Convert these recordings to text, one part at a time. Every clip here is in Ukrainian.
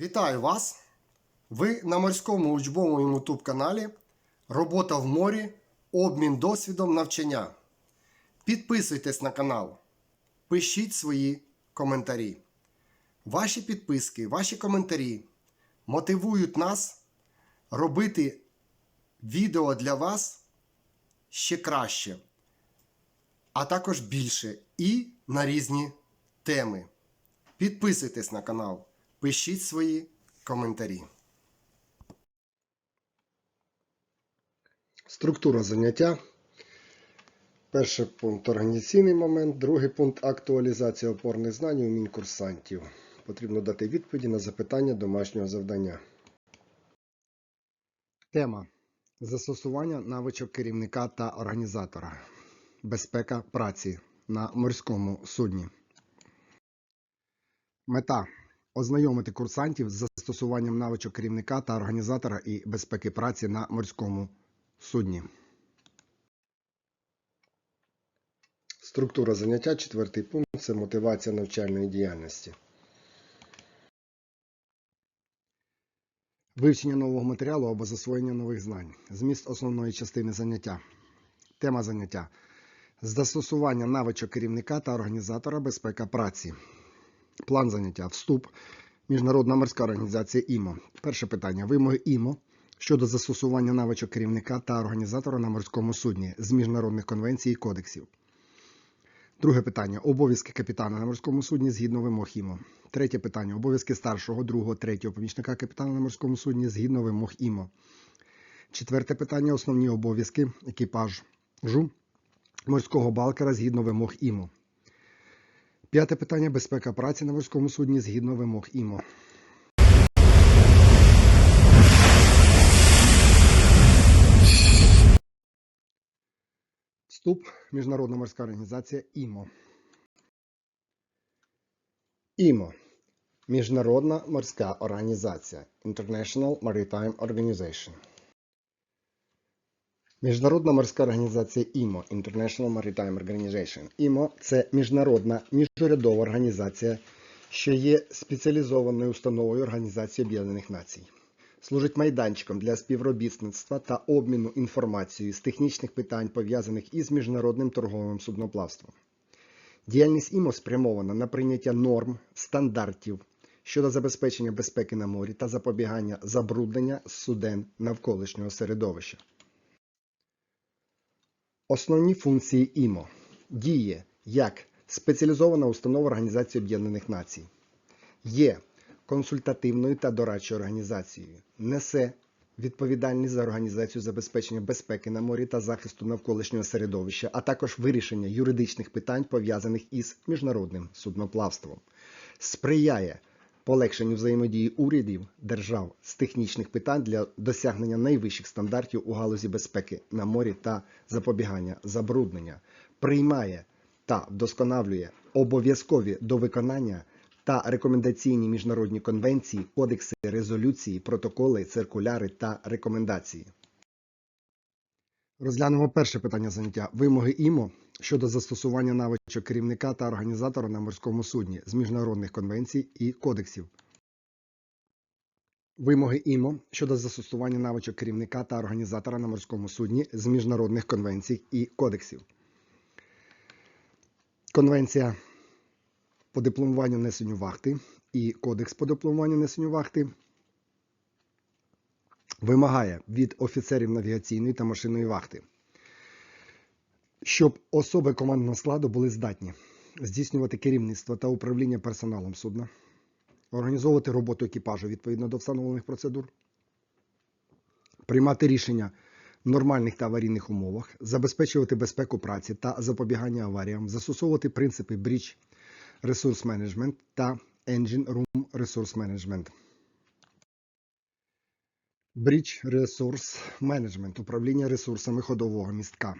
Вітаю вас! Ви на морському учбовому YouTube каналі Робота в морі, обмін досвідом навчання. Підписуйтесь на канал, пишіть свої коментарі. Ваші підписки, ваші коментарі мотивують нас робити відео для вас ще краще, а також більше і на різні теми. Підписуйтесь на канал, пишіть свої коментарі. Структура заняття. Перший пункт організаційний момент, другий пункт актуалізація опорних знань і умінь курсантів. Потрібно дати відповіді на запитання домашнього завдання. Тема застосування навичок керівника та організатора. Безпека праці на морському судні. Мета ознайомити курсантів з застосуванням навичок керівника та організатора і безпеки праці на морському судні. Структура заняття, четвертий пункт це мотивація навчальної діяльності. Вивчення нового матеріалу або засвоєння нових знань. Зміст основної частини заняття. Тема заняття. Застосування навичок керівника та організатора безпека праці. План заняття. Вступ. Міжнародна морська організація ІМО. Перше питання. Вимоги ІМО щодо застосування навичок керівника та організатора на морському судні з міжнародних конвенцій і кодексів. Друге питання. Обов'язки капітана на морському судні згідно вимог ІМО. Третє питання. Обов'язки старшого, другого, третього помічника капітана на морському судні згідно вимог ІМО. Четверте питання. Основні обов'язки екіпажу морського балкера згідно вимог ІМО. П'яте питання. Безпека праці на морському судні згідно вимог ІМО. Вступ. Міжнародна морська організація ІМО. ІМО. Міжнародна морська організація International Maritime Organization. Міжнародна морська організація ІМО International Maritime Organization. ІМО це міжнародна міжурядова організація, що є спеціалізованою установою Організації Об'єднаних Націй. Служить майданчиком для співробітництва та обміну інформацією з технічних питань, пов'язаних із міжнародним торговим судноплавством. Діяльність ІМО спрямована на прийняття норм, стандартів щодо забезпечення безпеки на морі та запобігання забруднення суден навколишнього середовища. Основні функції ІМО. Діє як спеціалізована установа Організації Об'єднаних Націй, є консультативною та дорадчою організацією, несе відповідальність за організацію забезпечення безпеки на морі та захисту навколишнього середовища, а також вирішення юридичних питань, пов'язаних із міжнародним судноплавством, сприяє полегшенню взаємодії урядів держав з технічних питань для досягнення найвищих стандартів у галузі безпеки на морі та запобігання забруднення, приймає та вдосконалює обов'язкові до виконання та рекомендаційні міжнародні конвенції, кодекси, резолюції, протоколи, циркуляри та рекомендації. Розглянемо перше питання заняття. Вимоги ІМО щодо застосування навичок керівника та організатора на морському судні з міжнародних конвенцій і кодексів. Вимоги ІМО щодо застосування навичок керівника та організатора на морському судні з міжнародних конвенцій і кодексів. Конвенція по дипломуванню несенню вахти і Кодекс по дипломуванню несенню вахти вимагає від офіцерів навігаційної та машинної вахти, щоб особи командного складу були здатні здійснювати керівництво та управління персоналом судна, організовувати роботу екіпажу відповідно до встановлених процедур, приймати рішення в нормальних та аварійних умовах, забезпечувати безпеку праці та запобігання аваріям, застосовувати принципи бріч Resource Management та Engine Room Resource Management. Bridge Resource Management – управління ресурсами ходового містка.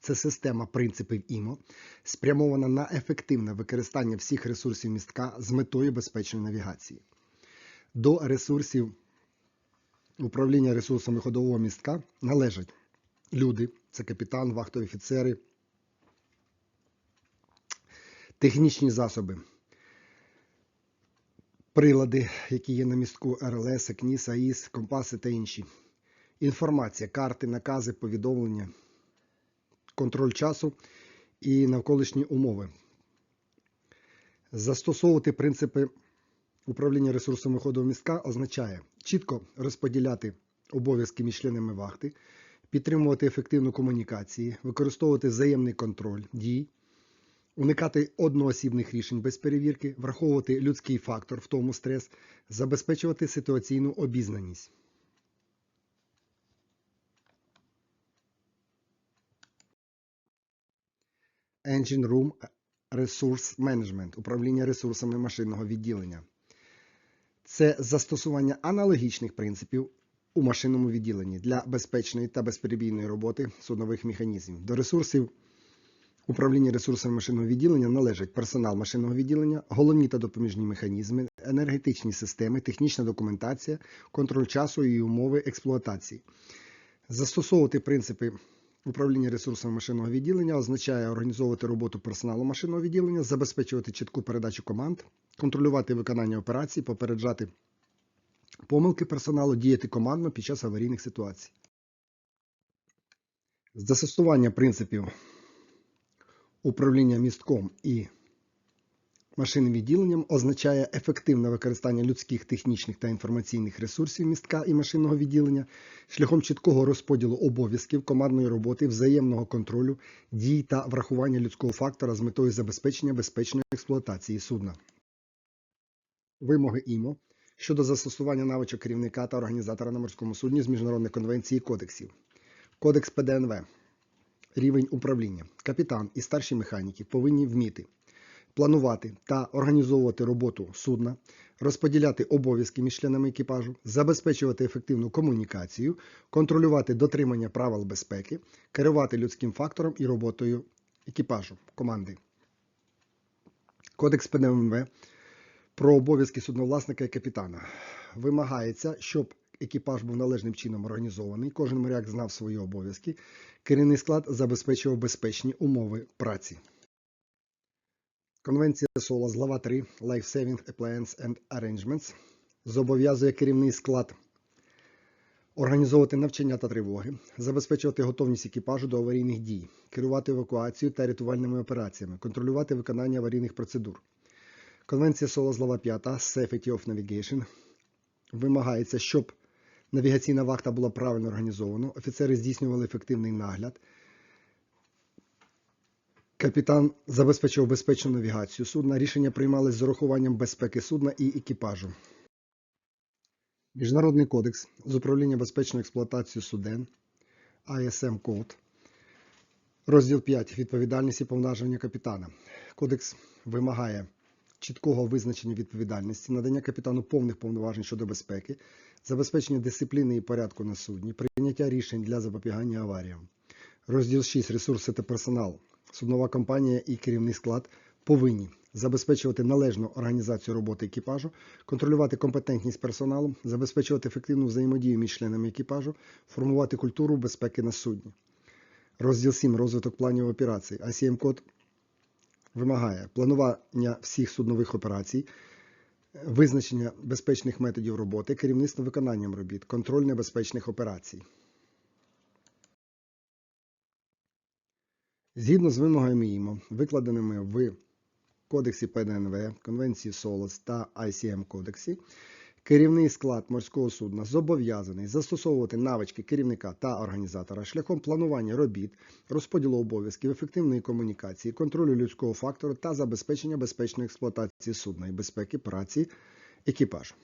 Це система принципів ІМО, спрямована на ефективне використання всіх ресурсів містка з метою безпечної навігації. До ресурсів управління ресурсами ходового містка належать люди, це капітан, вахтові офіцери, технічні засоби, прилади, які є на містку РЛС, КНІС, АІС, компаси та інші. Інформація, карти, накази, повідомлення, контроль часу і навколишні умови. Застосовувати принципи управління ресурсами ходового містка означає чітко розподіляти обов'язки між членами вахти, підтримувати ефективну комунікацію, використовувати взаємний контроль дій, уникати одноосібних рішень без перевірки, враховувати людський фактор, в тому стрес, забезпечувати ситуаційну обізнаність. Engine Room Resource Management управління ресурсами машинного відділення. Це застосування аналогічних принципів у машинному відділенні для безпечної та безперебійної роботи суднових механізмів. До ресурсів управління ресурсами машинного відділення належать персонал машинного відділення, головні та допоміжні механізми, енергетичні системи, технічна документація, контроль часу і умови експлуатації. Застосовувати принципи управління ресурсами машинного відділення означає організовувати роботу персоналу машинного відділення, забезпечувати чітку передачу команд, контролювати виконання операцій, попереджати помилки персоналу, діяти командно під час аварійних ситуацій. Застосування принципів управління містком і машинним відділенням означає ефективне використання людських, технічних та інформаційних ресурсів містка і машинного відділення шляхом чіткого розподілу обов'язків командної роботи, взаємного контролю, дій та врахування людського фактора з метою забезпечення безпечної експлуатації судна. Вимоги ІМО щодо застосування навичок керівника та організатора на морському судні з міжнародних конвенцій і кодексів. Кодекс ПДНВ. Рівень управління. Капітан і старші механіки повинні вміти планувати та організовувати роботу судна, розподіляти обов'язки між членами екіпажу, забезпечувати ефективну комунікацію, контролювати дотримання правил безпеки, керувати людським фактором і роботою екіпажу команди. Кодекс ПДМВ про обов'язки судновласника і капітана. Вимагається, щоб екіпаж був належним чином організований, кожен моряк знав свої обов'язки, керівний склад забезпечував безпечні умови праці. Конвенція СОЛАС, глава 3 Life Saving Appliance and Arrangements зобов'язує керівний склад організовувати навчання та тривоги, забезпечувати готовність екіпажу до аварійних дій, керувати евакуацією та рятувальними операціями, контролювати виконання аварійних процедур. Конвенція СОЛАС, глава 5 Safety of Navigation вимагається, щоб навігаційна вахта була правильно організована, офіцери здійснювали ефективний нагляд, Капітан забезпечив безпечну навігацію судна. Рішення приймались з урахуванням безпеки судна і екіпажу. Міжнародний кодекс з управління безпечною експлуатацією суден ISM Code. Розділ 5. Відповідальність і повноваження капітана. Кодекс вимагає чіткого визначення відповідальності, надання капітану повних повноважень щодо безпеки, забезпечення дисципліни і порядку на судні, прийняття рішень для запобігання аваріям. Розділ 6. Ресурси та персонал. Суднова компанія і керівний склад повинні забезпечувати належну організацію роботи екіпажу, контролювати компетентність персоналу, забезпечувати ефективну взаємодію між членами екіпажу, формувати культуру безпеки на судні. Розділ 7. Розвиток планів операцій. ACM код вимагає планування всіх суднових операцій, визначення безпечних методів роботи, керівництво виконанням робіт, контроль небезпечних операцій. Згідно з вимогами ІМО, викладеними в Кодексі ПДНВ, Конвенції СОЛОС та ICM Кодексі, керівний склад морського судна зобов'язаний застосовувати навички керівника та організатора шляхом планування робіт, розподілу обов'язків, ефективної комунікації, контролю людського фактору та забезпечення безпечної експлуатації судна і безпеки праці екіпажу.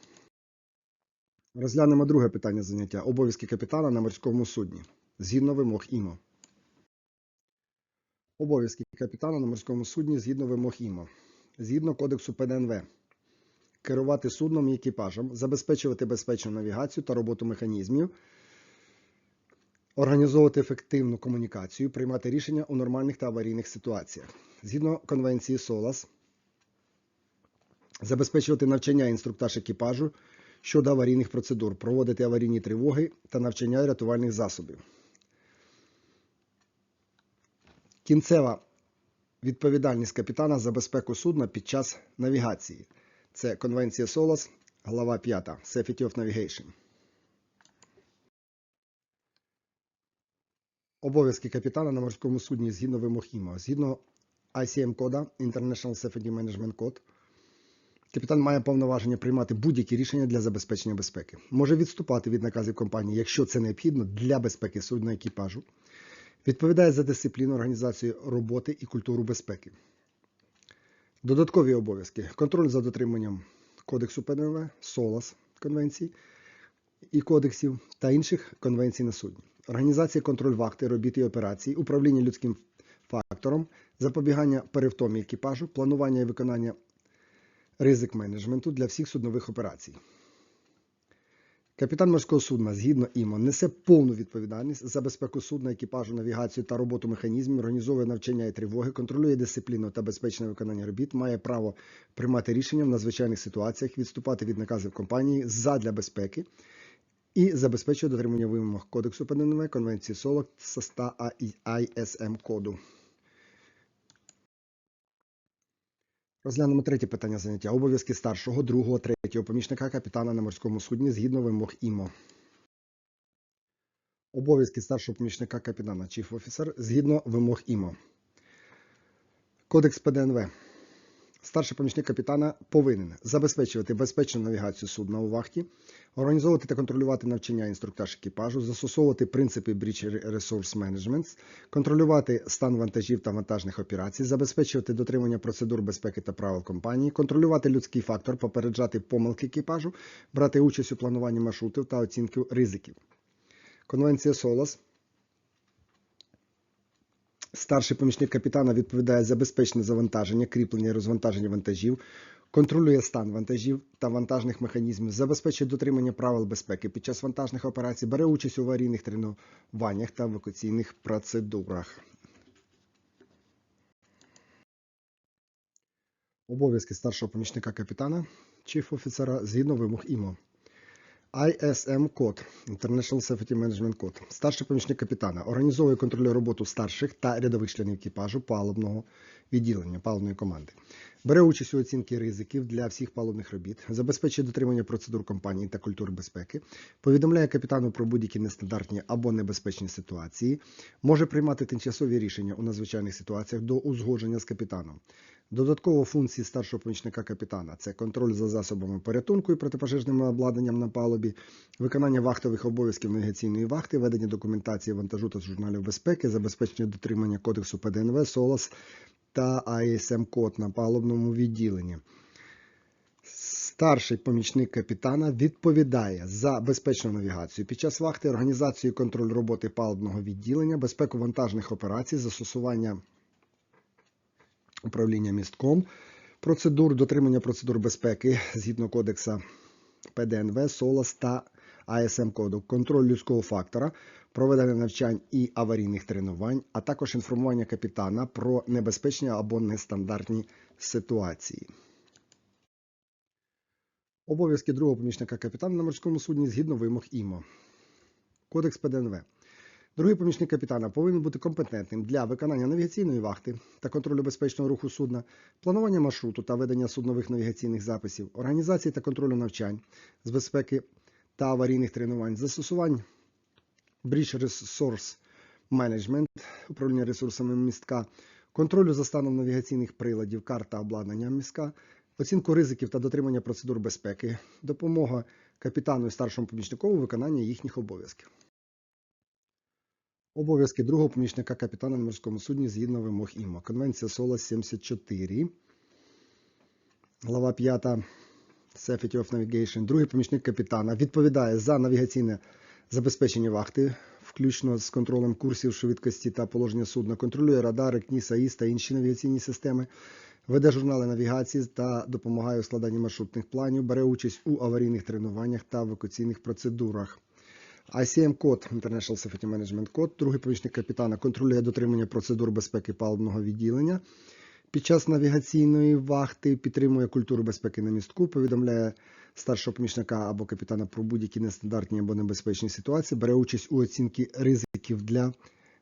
Розглянемо друге питання заняття обов'язки капітана на морському судні згідно вимог ІМО. Обов'язки капітана на морському судні згідно вимог ІМО. Згідно кодексу ПДНВ. Керувати судном і екіпажем, забезпечувати безпечну навігацію та роботу механізмів, організовувати ефективну комунікацію, приймати рішення у нормальних та аварійних ситуаціях. Згідно конвенції СОЛАС, забезпечувати навчання інструктаж екіпажу щодо аварійних процедур, проводити аварійні тривоги та навчання рятувальних засобів. Кінцева відповідальність капітана за безпеку судна під час навігації. Це Конвенція СОЛАС, глава 5. Safety of Navigation. Обов'язки капітана на морському судні згідно вимог ІМО. Згідно ICM кода International Safety Management Code, капітан має повноваження приймати будь-які рішення для забезпечення безпеки. Може відступати від наказів компанії, якщо це необхідно для безпеки судна екіпажу. Відповідає за дисципліну організацію роботи і культуру безпеки. Додаткові обов'язки: контроль за дотриманням Кодексу ПНВ, СОЛАС конвенцій і кодексів та інших конвенцій на судні. Організація контроль вахти, робіт і операцій, управління людським фактором, запобігання перевтомі екіпажу, планування і виконання ризик менеджменту для всіх суднових операцій. Капітан морського судна згідно ІМО несе повну відповідальність за безпеку судна, екіпажу, навігацію та роботу механізмів, організовує навчання і тривоги, контролює дисципліну та безпечне виконання робіт, має право приймати рішення в надзвичайних ситуаціях, відступати від наказів компанії задля безпеки і забезпечує дотримання вимог Кодексу ПНВ, Конвенції СОЛОК та ISM коду. Розглянемо третє питання заняття. Обов'язки старшого, другого, третього помічника капітана на морському судні згідно вимог ІМО. Обов'язки старшого помічника капітана Chief Officer згідно вимог ІМО. Кодекс ПДНВ. Старший помічник капітана повинен забезпечувати безпечну навігацію судна у вахті, організовувати та контролювати навчання інструктаж екіпажу, застосовувати принципи Breach Resource Management, контролювати стан вантажів та вантажних операцій, забезпечувати дотримання процедур безпеки та правил компанії, контролювати людський фактор, попереджати помилки екіпажу, брати участь у плануванні маршрутів та оцінки ризиків. Конвенція СОЛАС Старший помічник капітана відповідає за безпечне завантаження, кріплення і розвантаження вантажів, контролює стан вантажів та вантажних механізмів, забезпечує дотримання правил безпеки під час вантажних операцій, бере участь у аварійних тренуваннях та евакуаційних процедурах. Обов'язки старшого помічника капітана, chief офіцера згідно вимог ІМО. ISM код International Safety Management Code. Старший помічник капітана організовує контролює роботу старших та рядових членів екіпажу палубного відділення палубної команди. Бере участь у оцінці ризиків для всіх палубних робіт, забезпечує дотримання процедур компанії та культури безпеки, повідомляє капітану про будь-які нестандартні або небезпечні ситуації, може приймати тимчасові рішення у надзвичайних ситуаціях до узгодження з капітаном. Додатково функції старшого помічника капітана це контроль за засобами порятунку і протипожежним обладнанням на палубі, виконання вахтових обов'язків навігаційної вахти, ведення документації вантажу та журналів безпеки, забезпечення дотримання кодексу ПДНВ, СОЛАС та АСМ код на палубному відділенні. Старший помічник капітана відповідає за безпечну навігацію під час вахти, організацію і контроль роботи палубного відділення, безпеку вантажних операцій, застосування управління містком, процедур дотримання процедур безпеки згідно кодекса ПДНВ, СОЛАС та АСМ коду, контроль людського фактора, проведення навчань і аварійних тренувань, а також інформування капітана про небезпечні або нестандартні ситуації. Обов'язки другого помічника капітана на морському судні згідно вимог ІМО. Кодекс ПДНВ. Другий помічник капітана повинен бути компетентним для виконання навігаційної вахти та контролю безпечного руху судна, планування маршруту та ведення суднових навігаційних записів, організації та контролю навчань з безпеки та аварійних тренувань, застосувань Bridge Resource Management, управління ресурсами містка, контролю за станом навігаційних приладів, карт та обладнання містка, оцінку ризиків та дотримання процедур безпеки, допомога капітану і старшому помічнику у виконанні їхніх обов'язків. Обов'язки другого помічника капітана на морському судні згідно вимог ІМО. Конвенція СОЛАС 74. Глава 5. Safety of Navigation. Другий помічник капітана відповідає за навігаційне забезпечення вахти, включно з контролем курсів швидкості та положення судна, контролює радари, КНІС, АІС та інші навігаційні системи, веде журнали навігації та допомагає у складанні маршрутних планів, бере участь у аварійних тренуваннях та евакуаційних процедурах. ICM код International Safety Management Code, другий помічник капітана контролює дотримання процедур безпеки палубного відділення. Під час навігаційної вахти підтримує культуру безпеки на містку, повідомляє старшого помічника або капітана про будь-які нестандартні або небезпечні ситуації, бере участь у оцінці ризиків для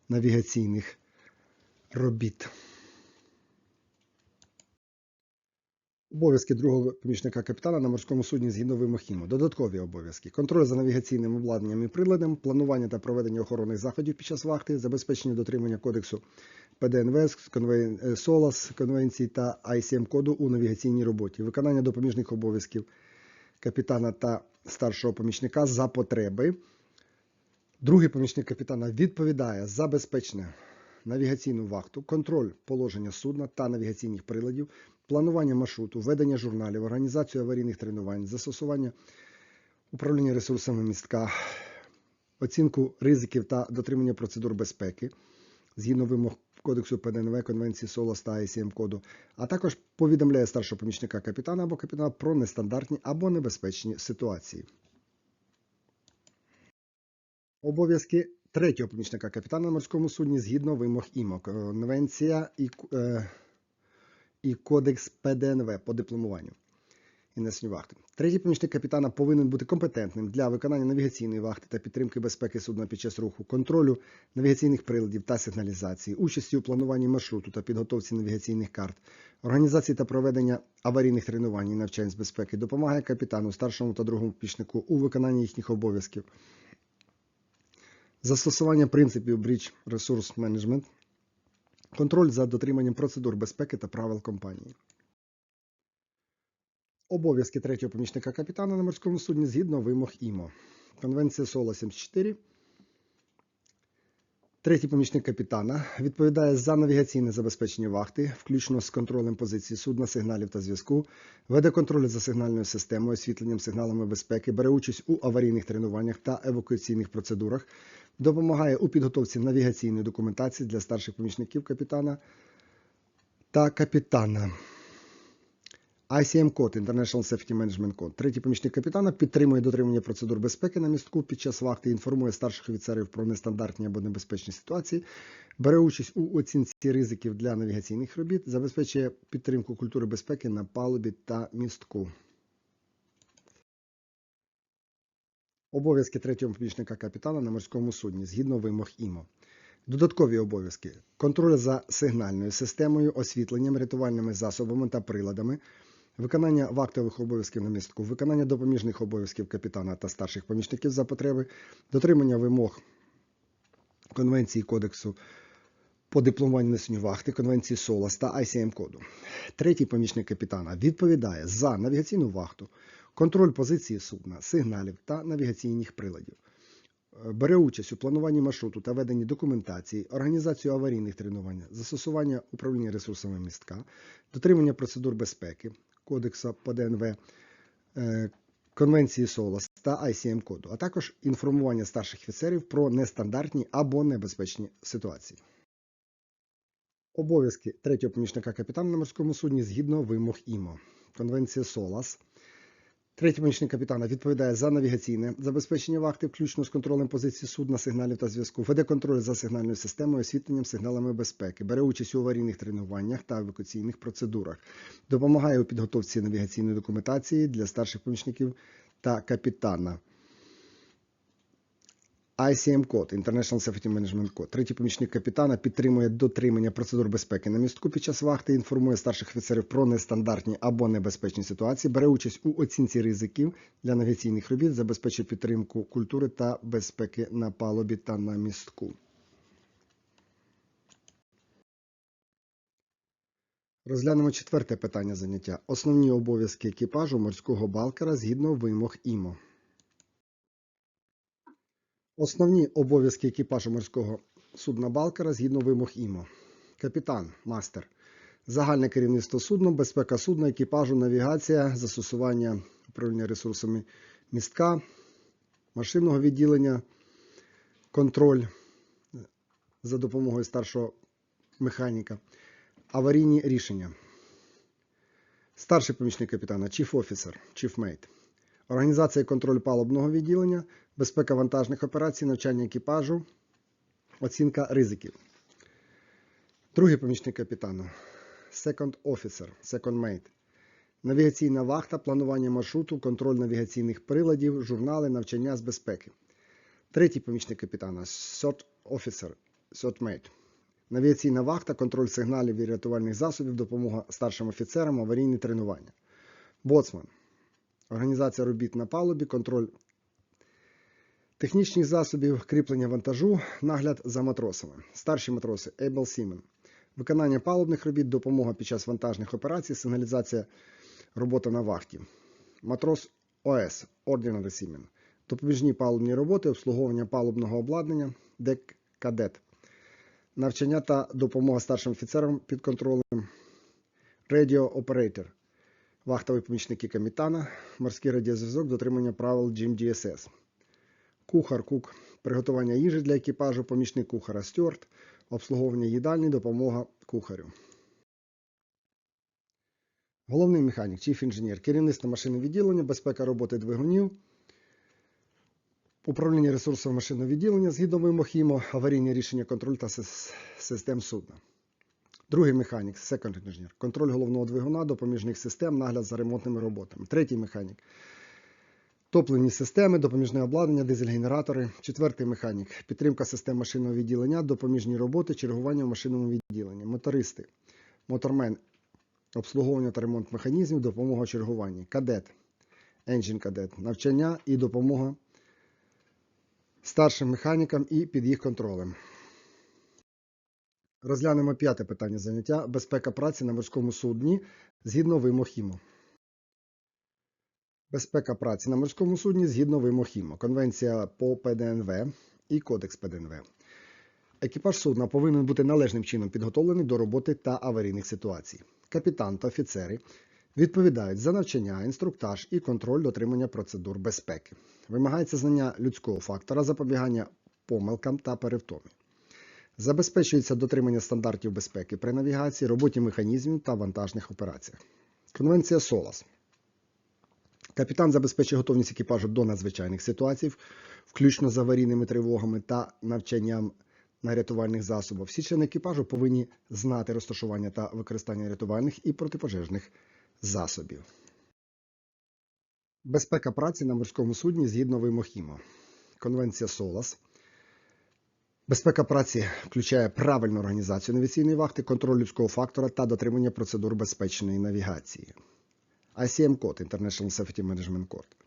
навігаційних робіт. Обов'язки другого помічника капітана на морському судні згідно вимог ІМО. Додаткові обов'язки. Контроль за навігаційним обладнанням і приладом, планування та проведення охоронних заходів під час вахти, забезпечення дотримання кодексу ПДНВС, е, СОЛАС, конвенцій та ICM-коду у навігаційній роботі, виконання допоміжних обов'язків капітана та старшого помічника за потреби. Другий помічник капітана відповідає за безпечне навігаційну вахту, контроль положення судна та навігаційних приладів, планування маршруту, ведення журналів, організацію аварійних тренувань, застосування управління ресурсами містка, оцінку ризиків та дотримання процедур безпеки згідно вимог Кодексу ПДНВ, Конвенції СОЛАС та ICM коду, а також повідомляє старшого помічника капітана або капітана про нестандартні або небезпечні ситуації. Обов'язки третього помічника капітана на морському судні згідно вимог ІМО, Конвенція і, е, і Кодекс ПДНВ по дипломуванню і несенню вахти. Третій помічник капітана повинен бути компетентним для виконання навігаційної вахти та підтримки безпеки судна під час руху, контролю навігаційних приладів та сигналізації, участі у плануванні маршруту та підготовці навігаційних карт, організації та проведення аварійних тренувань і навчань з безпеки, допомагає капітану, старшому та другому помічнику у виконанні їхніх обов'язків. Застосування принципів Bridge Resource Management, контроль за дотриманням процедур безпеки та правил компанії. Обов'язки третього помічника капітана на морському судні згідно вимог ІМО. Конвенція СОЛА 74. Третій помічник капітана відповідає за навігаційне забезпечення вахти, включно з контролем позиції судна, сигналів та зв'язку, веде контроль за сигнальною системою, освітленням, сигналами безпеки, бере участь у аварійних тренуваннях та евакуаційних процедурах, допомагає у підготовці навігаційної документації для старших помічників капітана та капітана. ICM код International Safety Management Code. Третій помічник капітана підтримує дотримання процедур безпеки на містку під час вахти, інформує старших офіцерів про нестандартні або небезпечні ситуації, бере участь у оцінці ризиків для навігаційних робіт, забезпечує підтримку культури безпеки на палубі та містку. Обов'язки третього помічника капітана на морському судні згідно вимог ІМО. Додаткові обов'язки: контроль за сигнальною системою, освітленням, рятувальними засобами та приладами, виконання вахтових обов'язків на містку, виконання допоміжних обов'язків капітана та старших помічників за потреби, дотримання вимог Конвенції Кодексу по дипломуванню несенню вахти, Конвенції СОЛАС та ICM коду. Третій помічник капітана відповідає за навігаційну вахту, контроль позиції судна, сигналів та навігаційних приладів. Бере участь у плануванні маршруту та веденні документації, організацію аварійних тренувань, застосування управління ресурсами містка, дотримання процедур безпеки, Кодексу по ДНВ, е, Конвенції СОЛАС та ICM коду, а також інформування старших офіцерів про нестандартні або небезпечні ситуації. Обов'язки третього помічника капітана на морському судні згідно вимог ІМО. Конвенція СОЛАС. Третій помічник капітана відповідає за навігаційне забезпечення вахти, включно з контролем позиції судна, сигналів та зв'язку, веде контроль за сигнальною системою, освітленням, сигналами безпеки, бере участь у аварійних тренуваннях та евакуаційних процедурах, допомагає у підготовці навігаційної документації для старших помічників та капітана. ICM код International Safety Management Code. Третій помічник капітана підтримує дотримання процедур безпеки на містку під час вахти, інформує старших офіцерів про нестандартні або небезпечні ситуації, бере участь у оцінці ризиків для навігаційних робіт, забезпечує підтримку культури та безпеки на палубі та на містку. Розглянемо четверте питання заняття. Основні обов'язки екіпажу морського балкера згідно вимог ІМО. Основні обов'язки екіпажу морського судна Балкера згідно вимог ІМО. Капітан, мастер. Загальне керівництво судном, безпека судна, екіпажу, навігація, застосування управління ресурсами містка, машинного відділення, контроль за допомогою старшого механіка, аварійні рішення. Старший помічник капітана, officer, chief mate. Організація і контроль палубного відділення, безпека вантажних операцій, навчання екіпажу, оцінка ризиків. Другий помічник капітана Second Officer, Second Mate. Навігаційна вахта, планування маршруту, контроль навігаційних приладів, журнали, навчання з безпеки. Третій помічник капітана Third Officer, Third Mate. Навіаційна вахта, контроль сигналів і рятувальних засобів, допомога старшим офіцерам, аварійні тренування. Боцман. Організація робіт на палубі, контроль технічних засобів, кріплення вантажу, нагляд за матросами. Старші матроси Ейбл Сімен. Виконання палубних робіт, допомога під час вантажних операцій, сигналізація, робота на вахті. Матрос ОС Ordinary Seaman. Допоміжні палубні роботи, обслуговування палубного обладнання, дек кадет. Навчання та допомога старшим офіцерам під контролем. Operator. Вахтові помічники капітана, морський радіозв'язок, дотримання правил GMDSS. Кухар, кук, приготування їжі для екіпажу, помічник кухара стюарт, обслуговування їдальні, допомога кухарю. Головний механік, чіф інженер, керівництво машини відділення, безпека роботи двигунів, управління ресурсами машинного відділення, згідно вимог ІМО, аварійні рішення контроль та систем судна. Другий механік, second engineer, контроль головного двигуна, допоміжних систем, нагляд за ремонтними роботами. Третій механік. Топливні системи, допоміжне обладнання, дизель-генератори. Четвертий механік. Підтримка систем машинного відділення, допоміжні роботи, чергування в машинному відділенні. Мотористи. Мотормен. Обслуговування та ремонт механізмів, допомога чергуванні. Кадет. Engine кадет. Навчання і допомога старшим механікам і під їх контролем. Розглянемо п'яте питання заняття. Безпека праці на морському судні згідно вимог ІМО. Безпека праці на морському судні згідно вимог ІМО. Конвенція по ПДНВ і Кодекс ПДНВ. Екіпаж судна повинен бути належним чином підготовлений до роботи та аварійних ситуацій. Капітан та офіцери відповідають за навчання, інструктаж і контроль дотримання процедур безпеки. Вимагається знання людського фактора, запобігання помилкам та перевтомі. Забезпечується дотримання стандартів безпеки при навігації, роботі механізмів та вантажних операціях. Конвенція СОЛАС. Капітан забезпечує готовність екіпажу до надзвичайних ситуацій, включно з аварійними тривогами та навчанням на рятувальних засобах. Всі члени екіпажу повинні знати розташування та використання рятувальних і протипожежних засобів. Безпека праці на морському судні згідно вимог ІМО. Конвенція СОЛАС. Безпека праці включає правильну організацію навіційної вахти, контроль людського фактора та дотримання процедур безпечної навігації. ICM код International Safety Management Code.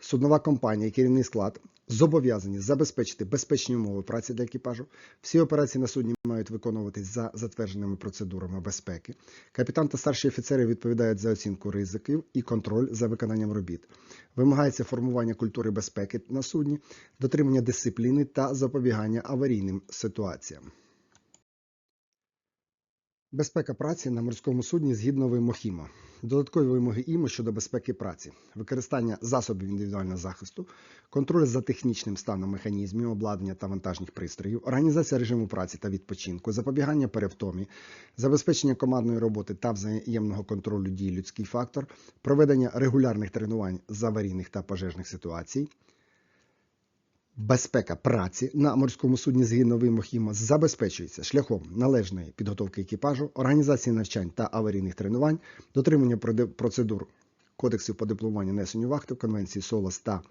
Суднова компанія і керівний склад зобов'язані забезпечити безпечні умови праці для екіпажу. Всі операції на судні мають виконуватись за затвердженими процедурами безпеки. Капітан та старші офіцери відповідають за оцінку ризиків і контроль за виконанням робіт. Вимагається формування культури безпеки на судні, дотримання дисципліни та запобігання аварійним ситуаціям. Безпека праці на морському судні згідно вимог ІМО. Додаткові вимоги ІМО щодо безпеки праці, використання засобів індивідуального захисту, контроль за технічним станом механізмів, обладнання та вантажних пристроїв, організація режиму праці та відпочинку, запобігання перевтомі, забезпечення командної роботи та взаємного контролю дій людський фактор, проведення регулярних тренувань з аварійних та пожежних ситуацій. Безпека праці на морському судні згідно вимог ІМО забезпечується шляхом належної підготовки екіпажу, організації навчань та аварійних тренувань, дотримання процедур кодексів по дипломуванню несенню вахти, Конвенції СОЛАС та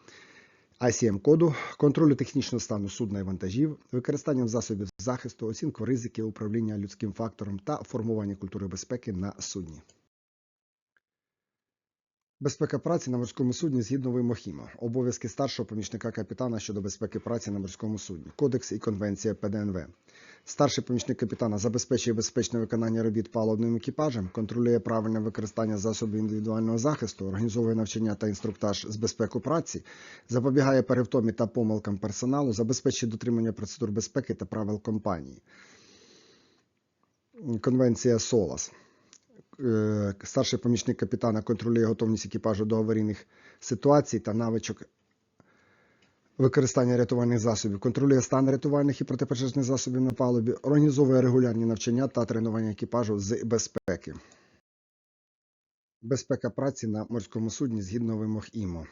ICM коду, контролю технічного стану судна і вантажів, використанням засобів захисту, оцінку ризиків, управління людським фактором та формування культури безпеки на судні. Безпека праці на морському судні згідно вимог ІМО. Обов'язки старшого помічника капітана щодо безпеки праці на морському судні. Кодекс і конвенція ПДНВ. Старший помічник капітана забезпечує безпечне виконання робіт паливним екіпажем, контролює правильне використання засобів індивідуального захисту, організовує навчання та інструктаж з безпеки праці, запобігає перевтомі та помилкам персоналу, забезпечує дотримання процедур безпеки та правил компанії. Конвенція СОЛАС. Е, Старший помічник капітана контролює готовність екіпажу до аварійних ситуацій та навичок використання рятувальних засобів, контролює стан рятувальних і протипожежних засобів на палубі, організовує регулярні навчання та тренування екіпажу з безпеки. Безпека праці на морському судні згідно вимог ІМО.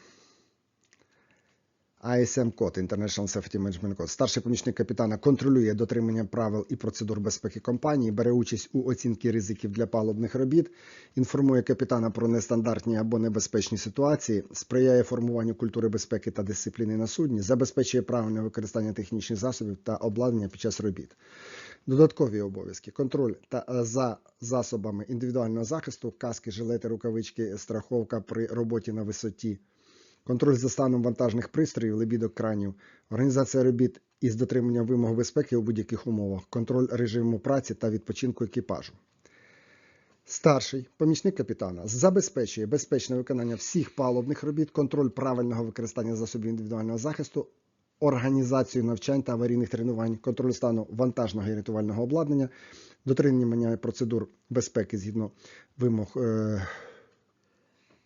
ISM код International Safety Management Code. Старший помічник капітана контролює дотримання правил і процедур безпеки компанії, бере участь у оцінці ризиків для палубних робіт, інформує капітана про нестандартні або небезпечні ситуації, сприяє формуванню культури безпеки та дисципліни на судні, забезпечує правильне використання технічних засобів та обладнання під час робіт. Додаткові обов'язки. Контроль та е, за засобами індивідуального захисту, каски, жилети, рукавички, страховка при роботі на висоті, контроль за станом вантажних пристроїв, лебідок кранів, організація робіт із дотриманням вимог безпеки у будь-яких умовах, контроль режиму праці та відпочинку екіпажу. Старший помічник капітана забезпечує безпечне виконання всіх палубних робіт, контроль правильного використання засобів індивідуального захисту, організацію навчань та аварійних тренувань, контроль стану вантажного і рятувального обладнання, дотримання процедур безпеки згідно вимог е,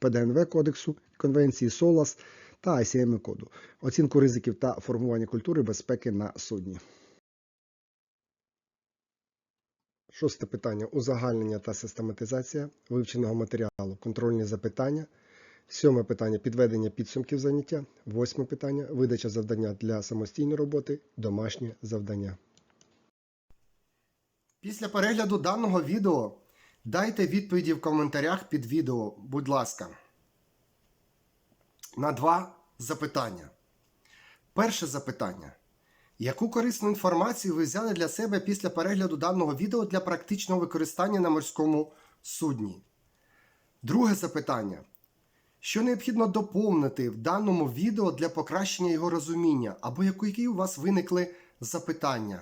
ПДНВ кодексу, конвенції СОЛАС та ICM коду, оцінку ризиків та формування культури безпеки на судні. Шосте питання. Узагальнення та систематизація вивченого матеріалу, контрольні запитання. Сьоме питання підведення підсумків заняття. Восьме питання видача завдання для самостійної роботи, домашнє завдання. Після перегляду даного відео дайте відповіді в коментарях під відео, будь ласка. На два запитання. Перше запитання. Яку корисну інформацію ви взяли для себе після перегляду даного відео для практичного використання на морському судні? Друге запитання. Що необхідно доповнити в даному відео для покращення його розуміння, або які у вас виникли запитання?